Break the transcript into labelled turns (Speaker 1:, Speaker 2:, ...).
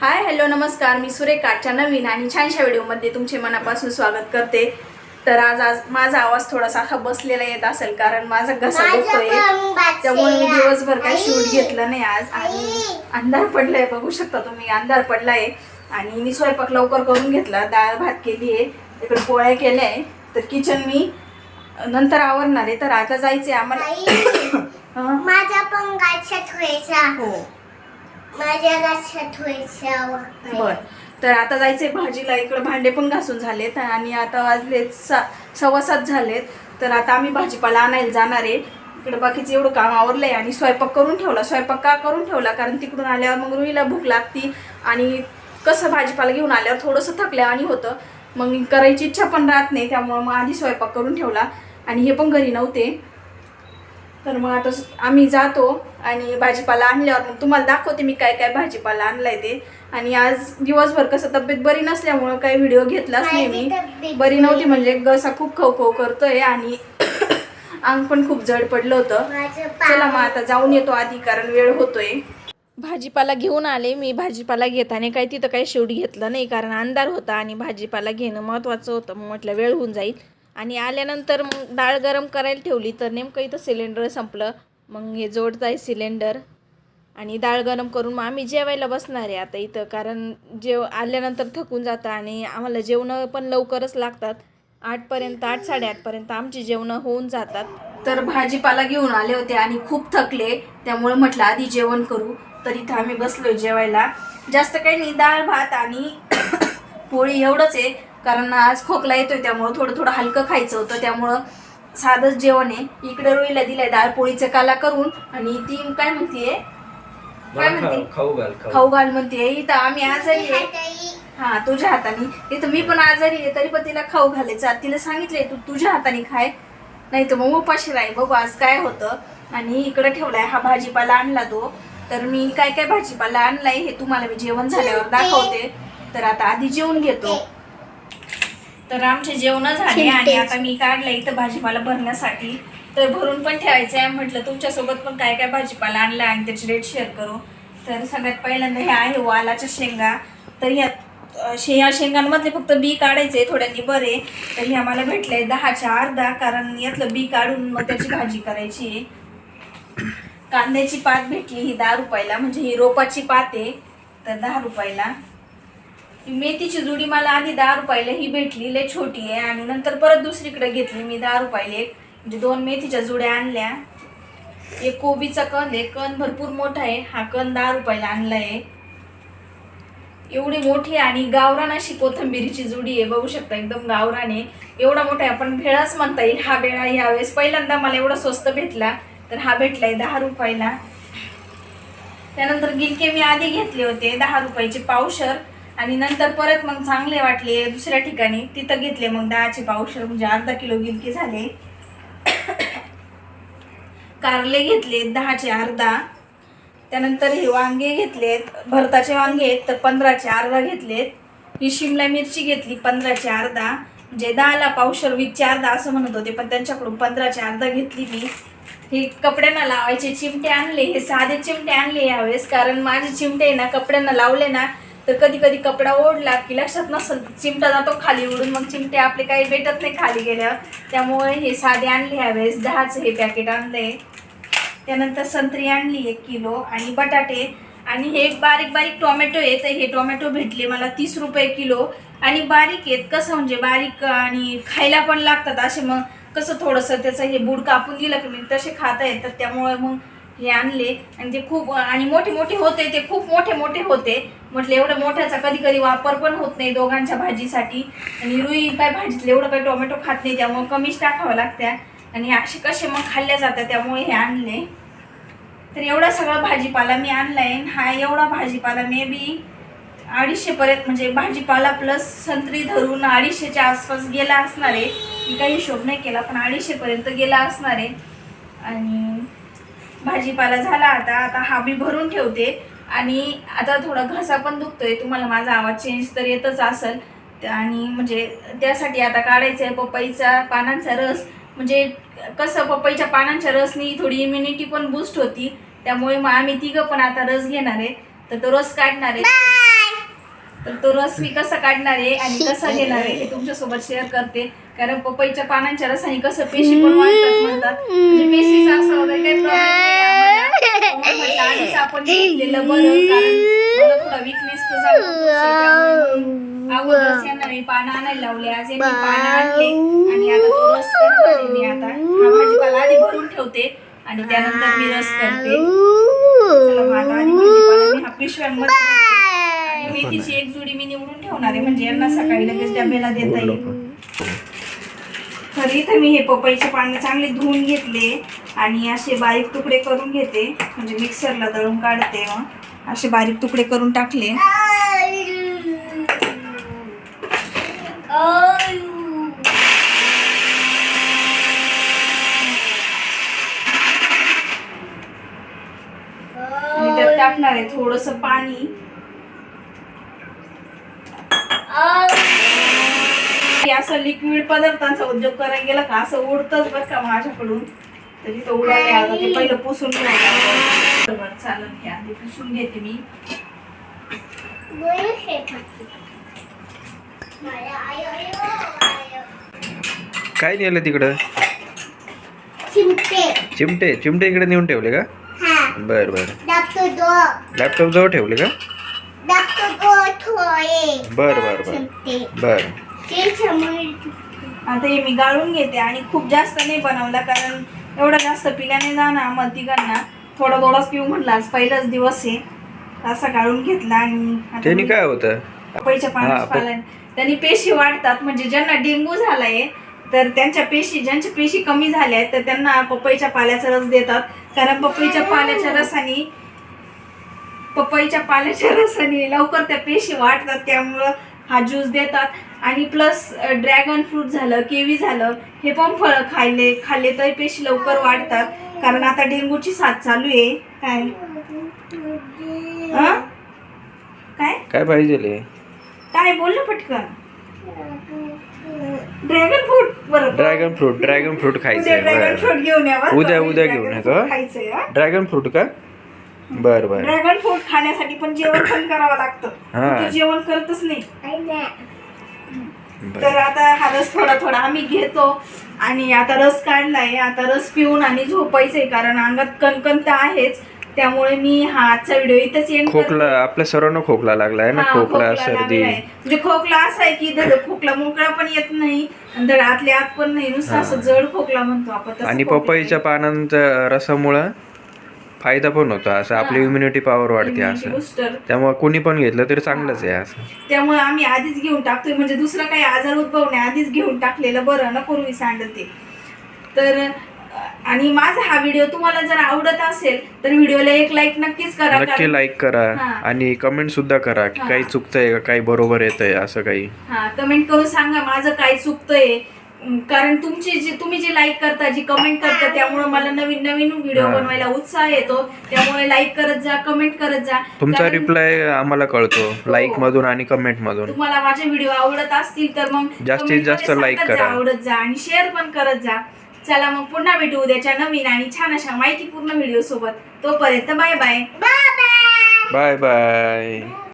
Speaker 1: Hi hello नमस्कार. मी सुरेखाच्या नवीन आणि छानशा व्हिडिओमध्ये तुमचे मनापासून स्वागत करते. तर आज आज माझा आवाज थोडासा हा बसलेला येत असेल कारण माझा घसा दुखतोय. त्यामुळे मी दिवसभर काही शूट घेतलं नाही आज. आणि अंधार पडलाय बघू शकता तुम्ही अंधार पडलाय. आणि मी स्वयंपाक लवकर करून घेतला डाळ भात केली आहे. इकडे पोळ्या केल्या आहे. तर किचन मी नंतर आवरणार आहे. तर आता जायचे आम्हाला हं?
Speaker 2: माझा पण
Speaker 1: हो.
Speaker 2: माझ्या
Speaker 1: बर. तर आता जायचंय भाजीला. इकडे भांडे पण घासून झालेत आणि आता वाजलेत सा सव्वा सात झालेत. तर आता आम्ही भाजीपाला आणायला जाणार आहे. इकडे बाकीचं एवढं काम आवरलंय आणि स्वयंपाक करून ठेवला. स्वयंपाक का करून ठेवला? कारण तिकडून आल्यावर मग रुईला भूक लागती आणि कसं भाजीपाला घेऊन आल्यावर थोडंसं थकल्या आणि होतं. मग करायची इच्छा पण राहत नाही त्यामुळं मग आधी स्वयंपाक करून ठेवला. आणि हे पण घरी नव्हते. तर मग आता आम्ही जातो आणि भाजीपाला आणल्यावर मग तुम्हाला दाखवते मी काय काय भाजीपाला आणलाय ते. आणि आज दिवसभर कसं तब्येत बरी नसल्यामुळं काही व्हिडिओ घेतलाच नाही मी. बरी नव्हती म्हणजे घसा खूप खव खव करतोय आणि अंग पण खूप जड पडलं होतं. चला मग आता जाऊन येतो आधी कारण वेळ होतोय. भाजीपाला घेऊन आले मी. भाजीपाला घेताना काही तिथं काही शेवट घेतलं नाही कारण अंधार होता आणि भाजीपाला घेणं महत्त्वाचं होतं. मग म्हटलं वेळ होऊन जाईल. आणि आल्यानंतर मग डाळ गरम करायला ठेवली तर नेमकं इथं सिलेंडर संपलं. मग हे जोडत आहे सिलेंडर आणि डाळ गरम करून मग आम्ही जेवायला बसणार आहे आता इथं कारण जेव आल्यानंतर थकून जातं आणि आम्हाला जेवणं पण लवकरच लागतात. आठपर्यंत आठ साडेआठपर्यंत आमची जेवणं होऊन जातात. तर भाजीपाला घेऊन आले होते आणि खूप थकले त्यामुळे म्हटलं आधी जेवण करू. तर इथं आम्ही बसलो जेवायला. जास्त काही नाही डाळ भात आणि पोळी एवढंच आहे. कारण आज खोकला येतोय त्यामुळं थोडं थोडं हलकं खायचं होतं त्यामुळं साधंच जेवण आहे. इकडे रोईला दिलाय डाळ पोळीचा काला करून आणि ती काय म्हणतीये? काय म्हणते?
Speaker 3: खाऊ घाल खाऊ.
Speaker 1: खाऊ घाल म्हणते इथं आम्ही आजारी आहे. हा तुझ्या हाताने. इथं मी पण आजारी आहे तरी पण तिला खाऊ घालायचं. तिला सांगितलंय तू तुझ्या हाताने खाय. नाही तर मग उपाशी राहील बघू आज काय होतं. आणि इकडे ठेवलाय हा भाजीपाला आणला तो. तर मी काय काय भाजीपाला आणलाय हे तुम्हाला मी जेवण झाल्यावर दाखवते. तर आता आधी जेवण घेतो. तर आमचे जेवण झाले आणि आता मी काढलं इथं भाजीपाला भरण्यासाठी. तर भरून पण ठेवायचं आहे म्हटलं तुमच्यासोबत पण काय काय भाजीपाला आणला आणि त्याची रेट शेअर करू. तर सगळ्यात पहिल्यांदा हे आहे वालाच्या शेंगा. तर ह्या शे या शेंगांमधले फक्त बी काढायचे थोड्यांनी बरे. तर हे आम्हाला भेटले दहाच्या अर्धा कारण यातलं बी काढून मग त्याची भाजी करायची. आहे कांद्याची पात भेटली ही दहा रुपयाला म्हणजे ही रोपाची पात आहे. तर दहा रुपयाला. मेथीची जुडी मला आधी दहा रुपयाला ही भेटली लय छोटी आहे. आणि नंतर परत दुसरीकडे घेतली मी दहा रुपयाला एक. म्हणजे दोन मेथीच्या जुड्या आणल्या. एक कोबीचा कंद आहे. कंद भरपूर मोठा आहे. हा कंद दहा रुपयाला आणला आहे. एवढी मोठी आणि गावरान अशी कोथंबिरीची जुडी आहे. बघू शकता एकदम गावरान आहे. एवढा मोठा आहे. आपण भेळाच म्हणता येईल. हा भेळा यावेळेस पहिल्यांदा मला एवढा स्वस्त भेटला तर हा भेटलाय दहा रुपयाला. त्यानंतर गिलके मी आधी घेतले होते. दहा रुपयाचे पावशर. आणि नंतर परत मग चांगले वाटले दुसऱ्या ठिकाणी. तिथं घेतले मग दहाचे पावशर म्हणजे अर्धा किलो गिलके झाले. कारले घेतले दहाचे अर्धा. त्यानंतर हे वांगे घेतलेत भरताचे वांगे आहेत तर पंधराचे अर्धा घेतलेत. ही शिमला मिरची घेतली पंधराचे अर्धा. म्हणजे दहाला पावशर वीसचे अर्धा असं म्हणत होते पण त्यांच्याकडून पंधराचे अर्धा घेतली मी. हे कपड्यांना लावायचे चिमटे आणले हे साधे चिमटे आणले यावेळेस कारण माझे चिमटे आहे ना कपड्यांना लावले ना तर कधी कधी कपडा ओढला की लक्षात नसेल चिमटा जातो खाली उडून मग चिमटे आपले काही भेटत नाही खाली गेल्यावर. त्यामुळे हे साधे आणले ह्यावेळेस दहाचं हे पॅकेट आणलंय त्यानंतर संत्री आणली एक किलो आणि बटाटे. आणि हे बारीक बारीक टोमॅटो आहे तर हे टोमॅटो भेटले मला तीस रुपये किलो. आणि बारीक आहेत कसं म्हणजे बारीक आणि खायला पण लागतात असे मग कसं थोडंसं त्याचं हे बूड कापून दिलं की मी तसे खाता येतात त्यामुळे मग हे आणले. आणि ते खूप आणि मोठे मोठे होते ते खूप मोठे मोठे होते. म्हटलं एवढं मोठ्याचा कधी कधी वापर पण होत नाही दोघांच्या भाजीसाठी. आणि रुई काय भाजीतले एवढं काही टोमॅटो खात नाही त्यामुळे कमीच टाकावं लागत्या. आणि असे कसे मग खाल्ल्या जातात त्यामुळे हे आणले. तर एवढा सगळा भाजीपाला मी आणलाय हा एवढा भाजीपाला मे बी अडीचशेपर्यंत म्हणजे भाजीपाला प्लस संत्री धरून अडीचशेच्या आसपास गेला असणार आहे. मी काही हिशोब नाही केला पण अडीचशेपर्यंत गेला असणार आहे. आणि भाजीपाला झाला. आता आता हा मी भरून ठेवते. आणि आता थोडा घसा पण दुखतोय. तुम्हाला माझा आवाज चेंज तर येतच असेल. आणि म्हणजे त्यासाठी आता काढायचं आहे पपईचा पानांचा रस. म्हणजे कसं पपईच्या पानांच्या रसनी थोडी इम्युनिटी पण बूस्ट होती. त्यामुळे मग आम्ही तिघं पण आता रस घेणार आहे. तर तो रस काढणार आहे. तर तो रस मी कसा काढणार आहे आणि कसा घेणार आहे हे तुमच्यासोबत शेअर करते कारण पपईच्या पानांच्या रसाने कसं पेशी पण वाढतात म्हणतात म्हणजे पेशीचा असं वगैरे काही प्रॉब्लेम नाही आम्हाला. मग म्हटलं आधीच आपण घेतलेलं बरं कारण मला थोडा विकनेस तर जाणवतोच आहे. त्यामुळे मग अगोदरच यांना मी पानं आणायला लावले आज यांनी पानं आणले आणि आता तो रस करणार आहे मी आता हा भाजीपाला आधी भरून ठेवते आणि त्यानंतर मी रस करते चला मग आता आधी भाजीपाला मी हा पिशव्यांमध्ये मेथीची एक जुडी मी निवडून ठेवणार आहे. म्हणजे यांना सकाळी लगेच डब्याला देता येईल. तर इथं मी हे पपईचे पानं चांगले धुवून घेतले आणि असे बारीक तुकडे करून घेते. म्हणजे मिक्सरला दळून काढते. मग असे बारीक तुकडे करून टाकले. टाकणार आहे थोडस पाणी. असं लिक्विड पदार्थांचा उद्योग करायला गेला का असं उडतच बरं का माझ्याकडून. तरी तो ते पहिलं पुसून बरोबर चालेल हे आधी पुसून घेते मी.
Speaker 3: काय नेलं तिकडं?
Speaker 2: चिमटे.
Speaker 3: चिमटे? चिमटे इकडे नेऊन ठेवले का?
Speaker 2: हा.
Speaker 3: बर बर. लॅपटॉप जवळ ठेवले का? बर बर बर. बर.
Speaker 1: आता हे मी गाळून घेते आणि खूप जास्त नाही बनवला कारण एवढा जास्त पिल्याने जाणार आम्हाला तिघांना थोडा थोडाच पिऊ म्हटलं आज पहिलाच दिवस आहे. असा गाळून घेतला आणि
Speaker 3: त्याने काय होतं?
Speaker 1: पपईच्या
Speaker 3: हा,
Speaker 1: पानाच्या
Speaker 3: प-
Speaker 1: पाल्याने त्यांनी पेशी वाढतात म्हणजे ज्यांना डेंग्यू झालाय तर त्यांच्या पेशी ज्यांच्या पेशी कमी झाल्या आहेत तर त्यांना पपईच्या पाल्याचा रस देतात. कारण पपईच्या पाल्याच्या रसाने पपईच्या पाल्याच्या रसाने लवकर त्या पेशी वाढतात त्यामुळं हा ज्यूस देतात. आणि प्लस ड्रॅगन फ्रूट झालं केवी झालं हे पण फळं खायले खाल्ले तर पेशी लवकर वाढतात. कारण आता डेंग्यूची साथ चालू आहे. काय? हा? काय?
Speaker 3: काय पाहिजे?
Speaker 1: काय? बोल ना पटकन. ड्रॅगन फ्रूट बरोबर
Speaker 3: ड्रॅगन फ्रूट ड्रॅगन फ्रूट
Speaker 1: उद्या
Speaker 3: खायचंय
Speaker 1: ड्रॅगन फ्रूट घेऊन या बरं
Speaker 3: उद्या-? उद्या घेऊन का?
Speaker 1: खायचंय हा?
Speaker 3: ड्रॅगन फ्रूट का? बर बर.
Speaker 1: ड्रॅगन फ्रूट खाण्यासाठी पण जेवण पण करावं लागतं.
Speaker 3: हा.
Speaker 1: तू जेवण करतच नाही.
Speaker 3: बर.
Speaker 1: तर आता हा रस थोडा थोडा आम्ही घेतो आणि आता रस काढलाय. आता रस पिऊन आणि झोपायचंय कारण अंगात कणकण तर आहेच. त्यामुळे मी हा आजचा व्हिडिओ इथंच येईन
Speaker 3: खोकला आपल्या सर्वांना खोकला लागलाय ना?
Speaker 1: हा,
Speaker 3: खोकला सर्दी.
Speaker 1: लागलाय. म्हणजे खोकला असा आहे की धड खोकला मोकळा पण येत नाही आणि धड आतल्या आत पण नाही. नुसतं असं जड खोकला म्हणतो आपण तसं
Speaker 3: आणि
Speaker 1: खोकला.
Speaker 3: पपईच्या पानांच्या रसामुळं फायदा पण होतो असं आपली इम्युनिटी पॉवर वाढते
Speaker 1: Immunity
Speaker 3: असं
Speaker 1: booster.
Speaker 3: त्यामुळे कोणी पण घेतलं तरी चांगलंच आहे असं
Speaker 1: त्यामुळे आम्ही आधीच घेऊन टाकतोय म्हणजे दुसरा काही आजार उद्भवणे आधीच घेऊन टाकलेलं बरं ना पूर्वी सांडते तर अं, आणि माझा हा व्हिडिओ तुम्हाला जर आवडत असेल तर व्हिडिओला एक लाईक नक्कीच करा
Speaker 3: नक्की
Speaker 1: कारण-
Speaker 3: लाईक करा
Speaker 1: हा.
Speaker 3: आणि कमेंट सुद्धा करा की
Speaker 1: हा.
Speaker 3: काही चुकतंय का काही बरोबर येतंय असं काही
Speaker 1: हा कमेंट करून सांगा माझं काय चुकतंय कारण तुमची जी तुम्ही जी लाईक करता जी कमेंट करता त्यामुळे मला नवीन नवीन व्हिडिओ
Speaker 3: हा.
Speaker 1: बनवायला उत्साह येतो. त्यामुळे लाईक करत जा कमेंट करत जा.
Speaker 3: तुमचा
Speaker 1: कारण
Speaker 3: रिप्लाय आम्हाला कळतो. लाईक मधून आणि कमेंट मधून.
Speaker 1: तुम्हाला माझे व्हिडिओ आवडत असतील तर मग
Speaker 3: जास्तीत
Speaker 1: comment मध्ये
Speaker 3: जास्त like
Speaker 1: सांगत जा,
Speaker 3: करा.
Speaker 1: आवडत जा आणि शेअर पण करत जा. चला मग पुन्हा भेटू उद्याच्या नवीन आणि छान अशा माहितीपूर्ण व्हिडिओ सोबत. तोपर्यंत
Speaker 2: बाय बाय
Speaker 3: बाय बाय